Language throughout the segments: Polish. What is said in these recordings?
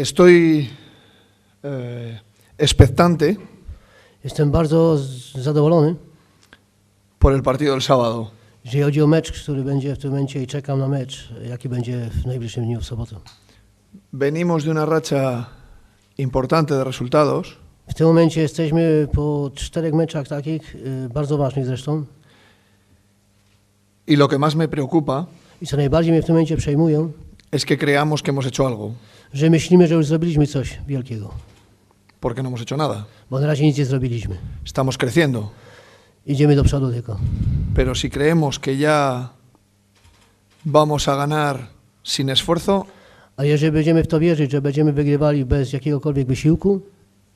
Estoy eh, expectante Jestem bardzo z- zadowolony, por el partido del sábado. jeżeli chodzi o mecz, który będzie w tym momencie i czekam na mecz, jaki będzie w najbliższym dniu w sobotę. Venimos de una racha importante de resultados W tym momencie jesteśmy po czterech meczach takich, y, bardzo ważnych zresztą. y lo que más me preocupa I co najbardziej mnie w tym momencie przejmuje, es que creamos que hemos hecho algo, że myślimy, że już zrobiliśmy coś wielkiego, porque no hemos hecho nada. bo na razie nic nie zrobiliśmy. Estamos creciendo, Idziemy do przodu tylko. pero si creemos que ya vamos a ganar sin esfuerzo, A jeżeli będziemy w to wierzyć, że będziemy wygrywali bez jakiegokolwiek wysiłku,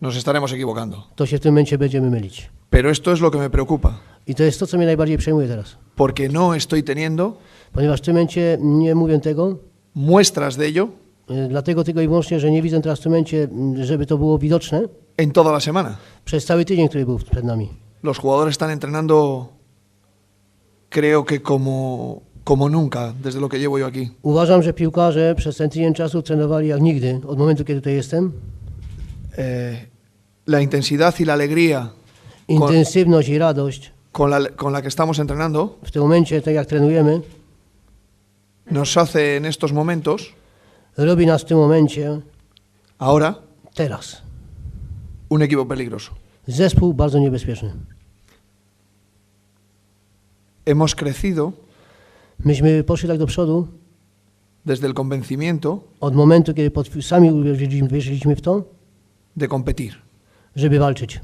nos estaremos equivocando. to się w tym momencie będziemy mylić. Pero esto es lo que me preocupa, I to jest to, co mnie najbardziej przejmuje teraz. porque no estoy teniendo Ponieważ w tym momencie nie mówię tego, muestras de ello y, dlatego tylko i wyłącznie, że nie widzę teraz w tym momencie, mm, żeby to było widoczne en toda la semana. przez cały tydzień, który był przed nami. Los jugadores están entrenando, creo que como, como nunca, desde lo que llevo yo aquí. Uważam, że piłkarze przez ten tydzień czasu trenowali jak nigdy, od momentu, kiedy tutaj jestem. Eh, la intensidad y la alegría Intensywność i radość con la, con la que estamos entrenando w tym momencie, tak jak trenujemy, nos hace en estos momentos, robi nas w tym momencie, ahora, teraz, un equipo peligroso. zespół bardzo niebezpieczny. Hemos crecido Myśmy poszli tak do przodu desde el convencimiento od momentu, kiedy pod, sami uwierzyliśmy, wierzyliśmy w to, de competir. żeby walczyć.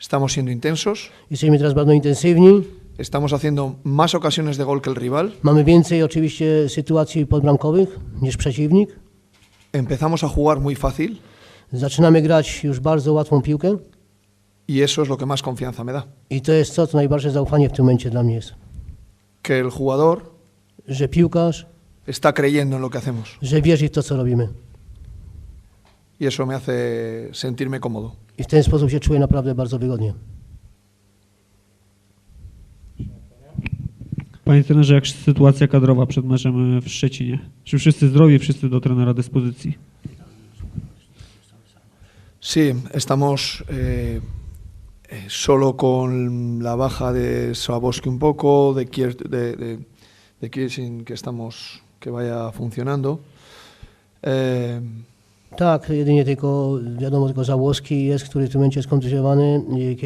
Estamos siendo intensos, Jesteśmy teraz bardzo intensywni, estamos haciendo más ocasiones de gol que el rival, mamy więcej oczywiście sytuacji podbramkowych niż przeciwnik. empezamos a jugar muy fácil Zaczynamy grać już bardzo łatwą piłkę y eso es lo que más confianza me da. i to jest to, co najbardziej zaufanie w tym momencie dla mnie jest. Que el jugador Że piłkarz, está creyendo en lo que hacemos że wierzy w to, co robimy. y eso me hace sentirme cómodo. I w ten sposób się czuję naprawdę bardzo wygodnie. Panie trenerze, jak sytuacja kadrowa przed meczem w Szczecinie? Czy wszyscy zdrowi, wszyscy do trenera dyspozycji? Sí, estamos eh, eh, solo con la baja de Saboski un poco, de Kier, de, de, de Kiesin, que estamos que vaya funcionando. Eh, Tak, jedynie tylko, wiadomo, tylko Załłoski jest, który w tym momencie jest kontuzjowany. i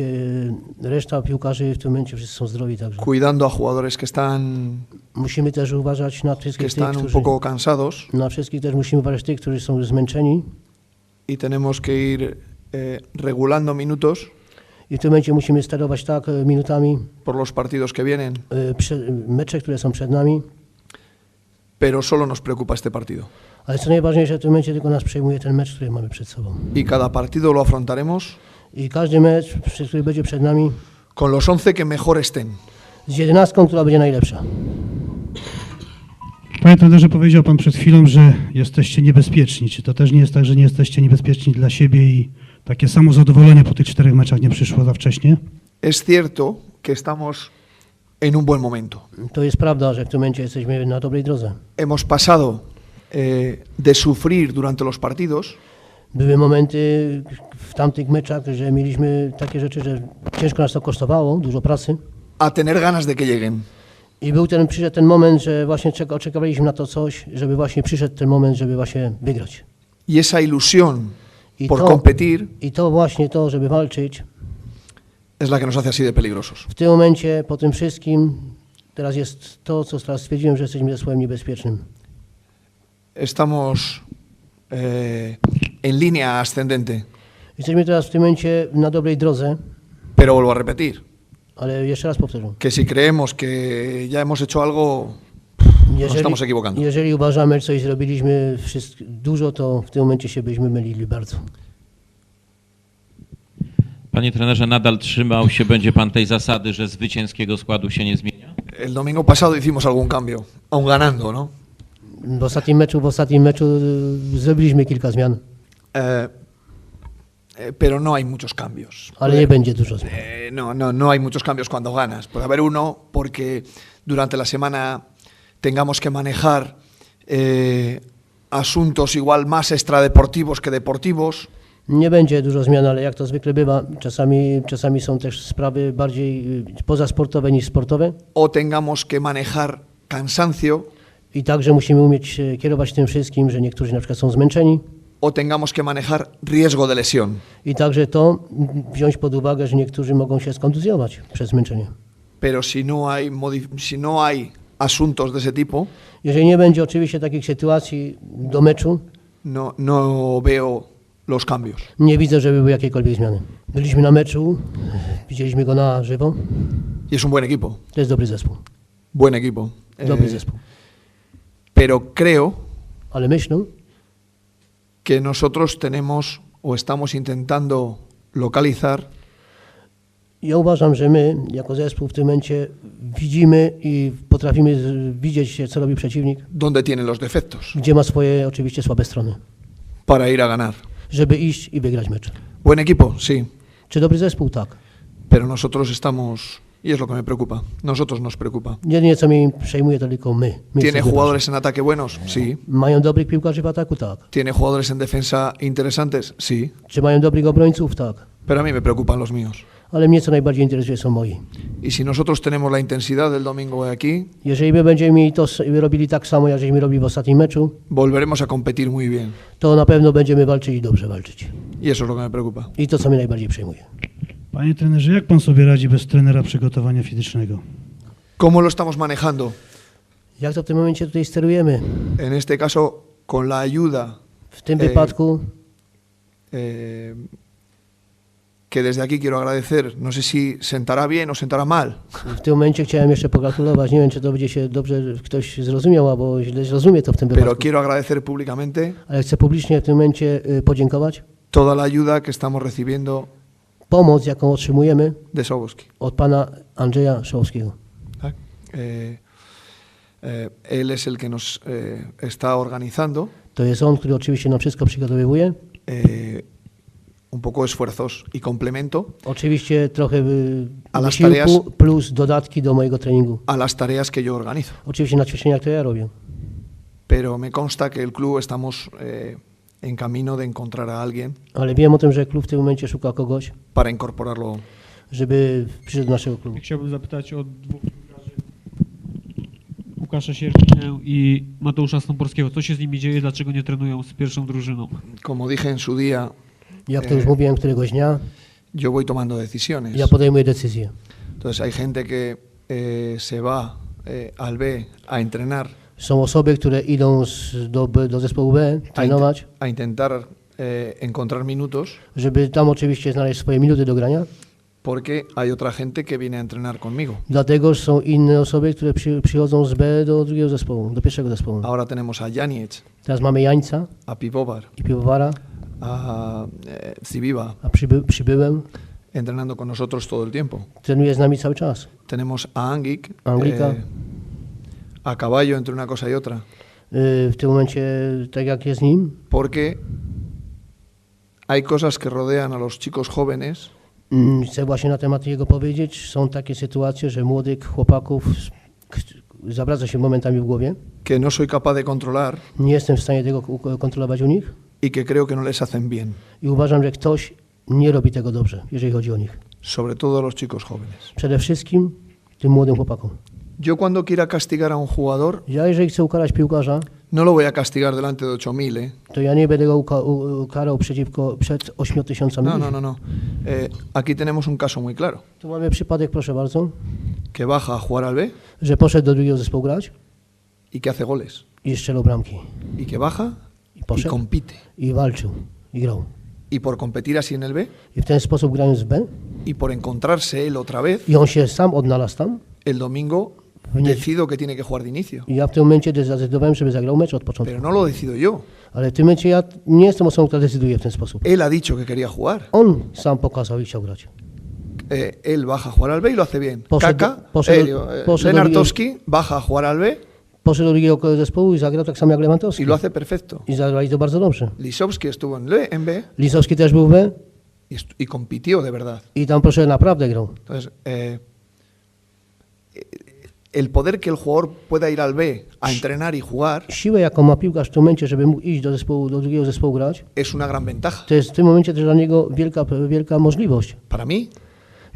Reszta piłkarzy w tym momencie wszyscy są zdrowi także. cuidando a jugadores que están Musimy też uważać na que wszystkich tych, están un którzy, poco cansados na wszystkich też musimy uważać tych, którzy są zmęczeni. y tenemos que ir eh, regulando minutos I w tym momencie musimy sterować tak e, minutami por los partidos que vienen, e, prze, mecze, które są przed nami. pero solo nos preocupa este partido. Ale co najważniejsze, w tym momencie tylko nas przejmuje ten mecz, który mamy przed sobą. Y cada partido lo afrontaremos I każdy mecz, który będzie przed nami, con los 11 que mejor estén. z jedenastką, która będzie najlepsza. Panie trenerze, powiedział Pan przed chwilą, że jesteście niebezpieczni. Czy to też nie jest tak, że nie jesteście niebezpieczni dla siebie i takie samo zadowolenie po tych czterech meczach nie przyszło za wcześnie? Es cierto que estamos en un buen momento. To jest prawda, że w tym momencie jesteśmy na dobrej drodze. Hemos pasado eh, de sufrir durante los partidos Były momenty w tamtych meczach, że mieliśmy takie rzeczy, że ciężko nas to kosztowało, dużo pracy. a tener ganas de que lleguen. I był ten, przyszedł ten moment, że właśnie czeka- oczekiwaliśmy na to coś, żeby właśnie przyszedł ten moment, żeby właśnie wygrać. Y esa ilusión I por to, competir I to właśnie to, żeby walczyć, es la que nos hace así de peligrosos. w tym momencie, po tym wszystkim, teraz jest to, co teraz stwierdziłem, że jesteśmy zespołem niebezpiecznym. Estamos eh, en línea ascendente, Jesteśmy teraz w tym momencie na dobrej drodze, pero vuelvo a repetir, ale jeszcze raz powtórzę. que si creemos que ya hemos hecho algo, nos estamos equivocando. jeżeli uważamy, że coś zrobiliśmy wszystko, dużo, to w tym momencie się byśmy mylili bardzo. Panie trenerze, nadal trzymał się będzie pan tej zasady, że zwycięskiego składu się nie zmienia? El domingo pasado hicimos algún cambio, aun ganando, ¿no? W ostatnim meczu, w ostatnim meczu zrobiliśmy kilka zmian, Eh, eh, pero no hay muchos cambios. ale nie będzie dużo zmian. Eh, no, no, no hay muchos cambios cuando ganas. Puede haber uno porque durante la semana tengamos que manejar eh, asuntos igual más extradeportivos que deportivos, Nie będzie dużo zmian, ale jak to zwykle bywa, czasami, czasami są też sprawy bardziej y, pozasportowe niż sportowe o tengamos que manejar cansancio, i także musimy umieć e, kierować tym wszystkim, że niektórzy na przykład są zmęczeni o tengamos que manejar riesgo de lesión. i także to wziąć pod uwagę, że niektórzy mogą się skontuzjować przez zmęczenie. Pero si no hay, si no hay asuntos de ese tipo, Jeżeli nie będzie oczywiście takich sytuacji do meczu, no, no veo los cambios. nie widzę, żeby były jakiekolwiek zmiany. Byliśmy na meczu, widzieliśmy go na żywo, Y es un buen equipo, to jest dobry zespół, buen equipo. dobry Eh, zespół. Pero creo que nosotros tenemos o estamos intentando localizar Ja uważam, że my jako zespół w tym momencie widzimy i potrafimy widzieć, co robi przeciwnik, tiene los defectos gdzie ma swoje oczywiście słabe strony, para ir a ganar. żeby iść i wygrać mecz. Buen equipo, sí, Czy dobry zespół? Tak. pero nosotros estamos, y es lo que me preocupa, nosotros nos preocupa. Jedynie co mnie przejmuje to tylko my. my ¿Tiene jugadores en ataque buenos? Sí. Mają dobrych piłkarzy w ataku? Tak. ¿Tiene jugadores en defensa interesantes? Sí. Czy mają dobrych obrońców? Tak. Pero a mí me preocupan los míos. Ale mnie co najbardziej interesuje są moi. Y si nosotros tenemos la intensidad del domingo de aquí, Jeżeli my będziemy mieli to, robili tak samo, jak żeśmy robili w ostatnim meczu, volveremos a competir muy bien. to na pewno będziemy walczyć i dobrze walczyć. Y eso es lo que me preocupa. I to, co mnie najbardziej przejmuje. Panie trenerze, jak pan sobie radzi bez trenera przygotowania fizycznego? ¿Cómo lo estamos manejando? Jak to w tym momencie tutaj sterujemy? En este caso, con la ayuda W tym Ej. wypadku eh, que desde aquí quiero agradecer, no sé si sentará bien o sentará mal, W tym momencie chciałem jeszcze pogratulować. Nie wiem, czy to będzie się dobrze ktoś zrozumiał, albo źle zrozumie to w tym pero wypadku. quiero agradecer públicamente Ale chcę publicznie w tym momencie y, podziękować. toda la ayuda que estamos recibiendo Pomoc, jaką otrzymujemy de Soboski. od pana Andrzeja Szołowskiego. ¿tak? Eh, eh, él es el que nos eh, está organizando To jest on, który oczywiście nam wszystko przygotowuje. un poco esfuerzos y complemento Oczywiście trochę A las tareas- plus dodatki do mojego treningu. a las tareas que yo organizo. Oczywiście na ćwiczeniach to ja robię. Pero me consta que el club estamos eh, en camino de encontrar a alguien Ale wiem o tym, że klub w tym momencie szuka kogoś, para incorporarlo żeby przyszedł do naszego klubu. Chciałbym zapytać o dwóch piłkarzy. Łukasza Sierżynę i Mateusza Stąporskiego. Co się z nimi dzieje? Dlaczego nie trenują z pierwszą drużyną? Como dije en su día, Jak to już mówiłem któregoś dnia, yo voy tomando decisiones. ja podejmuję decyzję. Entonces hay gente que eh, se va eh, al B a entrenar, Są osoby, które idą z, do, do zespołu B trenować, a intentar eh, encontrar minutos, żeby tam oczywiście znaleźć swoje minuty do grania. porque hay otra gente que viene a entrenar conmigo. Dlatego są inne osoby, które przy, przychodzą z B do drugiego zespołu, do pierwszego zespołu. Ahora tenemos a Janiec, Teraz mamy Jańca a Pivovar, i Piwowara, a eh, Ziviva, a przyby, przybyłem, entrenando con nosotros todo el tiempo. trenuje z nami cały czas. Tenemos a Angik, Anglica. eh, a caballo entre una cosa y otra, Y, W tym momencie, tak jak jest nim, porque hay cosas que rodean a los chicos jóvenes mm, chcę właśnie na temat jego powiedzieć. Są takie sytuacje, że młodych chłopaków zawraca się momentami w głowie. que no soy capaz de controlar Nie jestem w stanie tego kontrolować u nich y que creo que no les hacen bien, i uważam, że ktoś nie robi tego dobrze, jeżeli chodzi o nich. sobre todo a los chicos jóvenes. Przede wszystkim tym młodym chłopakom. Yo cuando quiera castigar a un jugador, Ja jeżeli chcę ukarać piłkarza, no lo voy a castigar delante de 8000, ¿eh? to ja nie będę go uka- ukarał przeciwko, przed 8 tysiącami No, ludzi. no, no, no. Eh, aquí tenemos un caso muy claro, Tu mamy przypadek, proszę bardzo, que baja a jugar al B że poszedł do drugiego zespołu grać y que hace goles, i strzelał bramki. y que baja I y poszedł compite. i walczył i grał. Y por competir así en el B I w ten sposób grając w B y por encontrarse él otra vez, i on się sam odnalazł tam el domingo. Decido que tiene que jugar de inicio. i ja w tym momencie zdecydowałem, żeby zagrał mecz od początku. Pero no lo decido yo. Ale w tym momencie ja nie jestem osobą, która decyduje w ten sposób. Él ha dicho que quería jugar. On sam pokazał i chciał grać. Eh, él baja a jugar al B y lo hace bien. Posedo- Kaka, posedo- eh, Lenartowski baja a jugar al B Poszedł do drugiego zespołu i zagrał tak samo jak Lewandowski. y lo hace perfecto. I zagrali to bardzo dobrze. Lisowski estuvo en, B- en B Lisowski też był w B y, y compitió de verdad. i tam proszę naprawdę grał. Entonces, eh, el poder que el jugador pueda ir al B a entrenar y jugar Siłę, jaką ma piłkarz w tym momencie, żeby mógł iść do, zespołu, do drugiego zespołu grać, es una gran ventaja to jest w tym momencie też dla niego wielka, wielka możliwość. para mí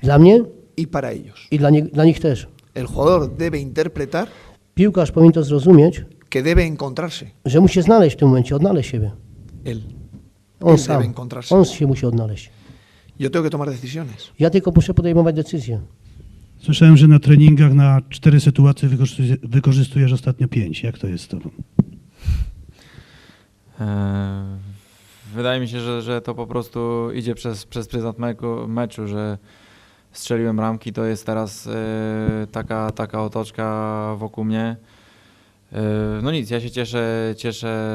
Dla mnie para ellos. i dla, nie, dla nich też. El jugador debe interpretar Piłkarz powinien to zrozumieć, que debe encontrarse że musi znaleźć w tym momencie, odnaleźć siebie. él. On Él sam, debe encontrarse. on się musi odnaleźć. Yo tengo que tomar decisiones. Ja tylko muszę podejmować decyzje. Słyszałem, że na treningach na cztery sytuacje wykorzystuje, wykorzystujesz ostatnio pięć. Jak to jest z tobą? Eee, Wydaje mi się, że, że to po prostu idzie przez, przez pryzmat meczu, meczu, że strzeliłem ramki, to jest teraz e, taka, taka otoczka wokół mnie. E, No nic, ja się cieszę, cieszę,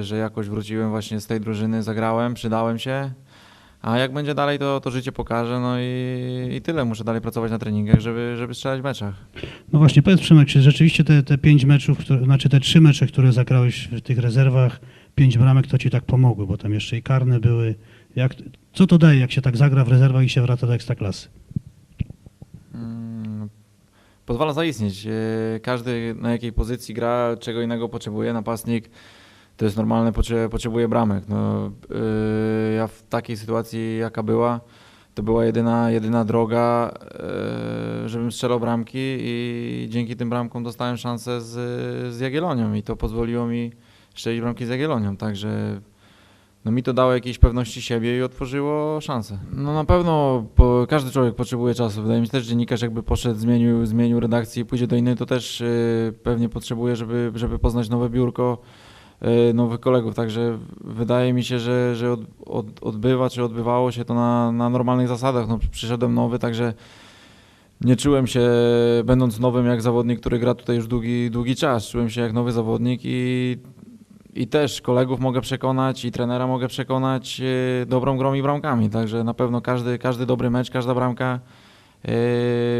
że jakoś wróciłem właśnie z tej drużyny, zagrałem, przydałem się. A jak będzie dalej, to, to życie pokaże. No i, i tyle. Muszę dalej pracować na treningach, żeby, żeby strzelać w meczach. No właśnie, powiedz Przemek, czy rzeczywiście te, te pięć meczów, które, znaczy te trzy mecze, które zagrałeś w tych rezerwach, pięć bramek, to ci tak pomogły, bo tam jeszcze i karne były. Jak, co to daje, jak się tak zagra w rezerwach i się wraca do ekstraklasy? Mm, Pozwala zaistnieć. E, Każdy na jakiej pozycji gra, czego innego potrzebuje. Napastnik to jest normalne, potrze- potrzebuje bramek. No, e, ja w takiej sytuacji, jaka była, to była jedyna, jedyna droga, e, żebym strzelał bramki i dzięki tym bramkom dostałem szansę z, z Jagiellonią i to pozwoliło mi strzelić bramki z Jagiellonią, także no mi to dało jakiejś pewności siebie i otworzyło szansę. No na pewno po, każdy człowiek potrzebuje czasu. Wydaje mi się też, że dziennikarz jakby poszedł, zmienił, zmienił redakcję i pójdzie do innej, to też y, pewnie potrzebuje, żeby, żeby poznać nowe biurko, y, nowych kolegów. Także wydaje mi się, że, że od, od, odbywa, czy odbywało się to na, na normalnych zasadach. No, przyszedłem nowy, także nie czułem się, będąc nowym, jak zawodnik, który gra tutaj już długi, długi czas. Czułem się jak nowy zawodnik i i też kolegów mogę przekonać i trenera mogę przekonać e, dobrą grą i bramkami, także na pewno każdy, każdy dobry mecz, każda bramka e,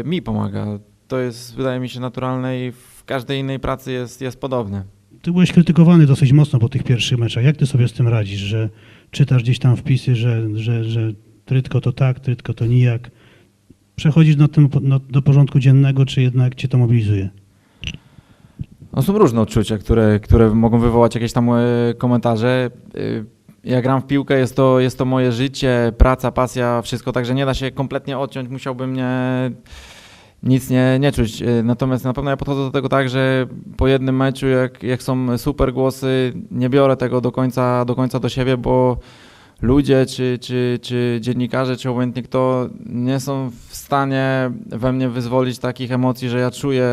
mi pomaga. To jest, wydaje mi się, naturalne i w każdej innej pracy jest, jest podobne. Ty byłeś krytykowany dosyć mocno po tych pierwszych meczach. Jak ty sobie z tym radzisz, że czytasz gdzieś tam wpisy, że, że, że trytko to tak, trytko to nijak? Przechodzisz do, tym, no, do porządku dziennego, czy jednak cię to mobilizuje? No, są różne odczucia, które, które mogą wywołać jakieś tam e, komentarze. E, Ja gram w piłkę, jest to, jest to moje życie, praca, pasja, wszystko, także nie da się kompletnie odciąć, musiałbym nie, nic nie, nie czuć. E, Natomiast na pewno ja podchodzę do tego tak, że po jednym meczu, jak, jak są super głosy, nie biorę tego do końca do, końca do siebie, bo ludzie, czy, czy, czy dziennikarze, czy obojętnie kto, nie są w stanie we mnie wyzwolić takich emocji, że ja czuję,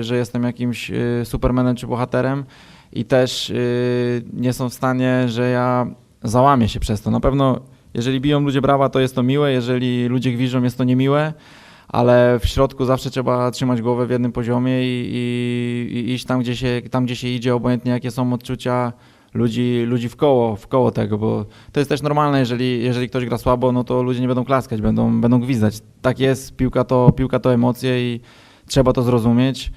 że jestem jakimś y, supermanem czy bohaterem i też y, nie są w stanie, że ja załamię się przez to. Na pewno, jeżeli biją ludzie brawa, to jest to miłe, jeżeli ludzie gwiżdżą, jest to niemiłe, ale w środku zawsze trzeba trzymać głowę w jednym poziomie i, i, i iść tam gdzie, się, tam, gdzie się idzie, obojętnie jakie są odczucia ludzi, ludzi w koło, w koło tego, bo to jest też normalne, jeżeli, jeżeli ktoś gra słabo, no to ludzie nie będą klaskać, będą, będą gwizdać. Tak jest, piłka to, piłka to emocje i trzeba to zrozumieć,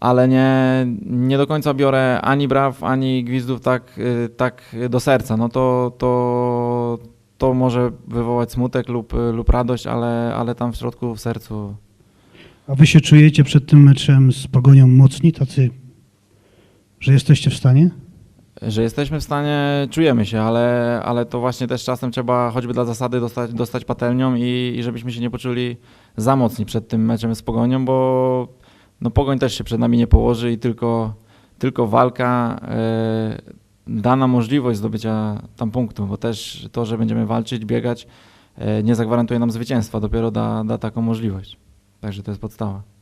ale nie, nie do końca biorę ani braw, ani gwizdów tak, y, tak do serca. No to, to, to może wywołać smutek lub, lub radość, ale, ale tam w środku, w sercu A wy się czujecie przed tym meczem z Pogonią mocni, tacy, że jesteście w stanie? Że jesteśmy w stanie, czujemy się, ale, ale to właśnie też czasem trzeba choćby dla zasady dostać, dostać patelnią i, i żebyśmy się nie poczuli za mocni przed tym meczem z Pogonią, bo no Pogoń też się przed nami nie położy i tylko, tylko walka e, da nam możliwość zdobycia tam punktu, bo też to, że będziemy walczyć, biegać, e, nie zagwarantuje nam zwycięstwa, dopiero da, da taką możliwość. Także to jest podstawa.